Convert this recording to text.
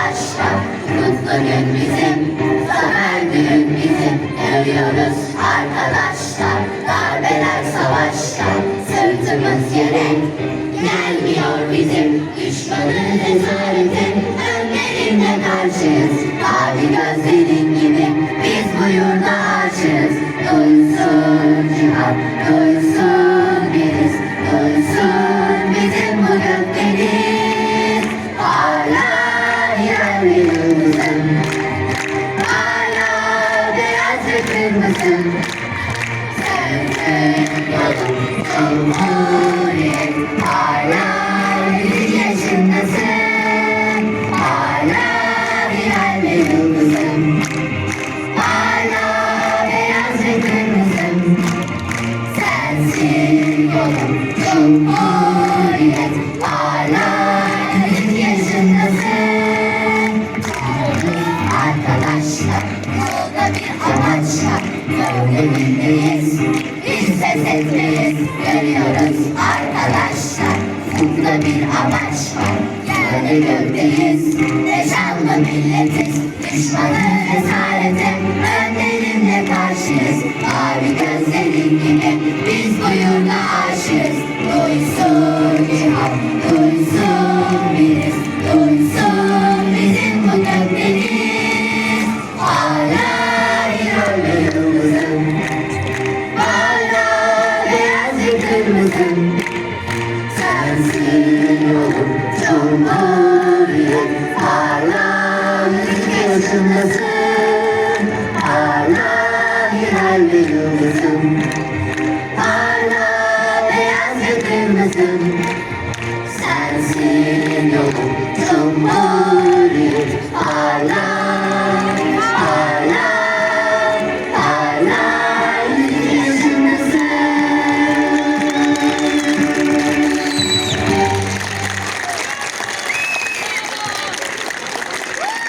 Mutlu gün bizim, zafer gün bizim. Ölüyoruz arkadaşlar, darbeler savaşlar. Sırtımız yere gelmiyor bizim. Düşmanı esaretin önlerine karşıyız. Mavi gözlerin gibi biz bu yurda aşığız. Duysun cihan, duysun Ve kırmızı Sensin yolum Cumhuriyet Hala yüz yaşındasın Hala yerli yıldızım Hala beyaz ve kırmızı Sensin yolum Cumhuriyet Hala yüz yaşındasın Yolda bir amaç var Gönlümündeyiz Biz ses etmeyiz Görüyoruz arkadaşlar Ufukta bir amaç var Yarı gökteyiz milletiz Düşmanı esarete Önlerinde karşıyız Mavi gözlerin Biz bu yurda aşığız. Duysun cihan Duysun yüz yaşındasın Hala yerli yıldızım kırmızım Sensin yolum Cumhuriyet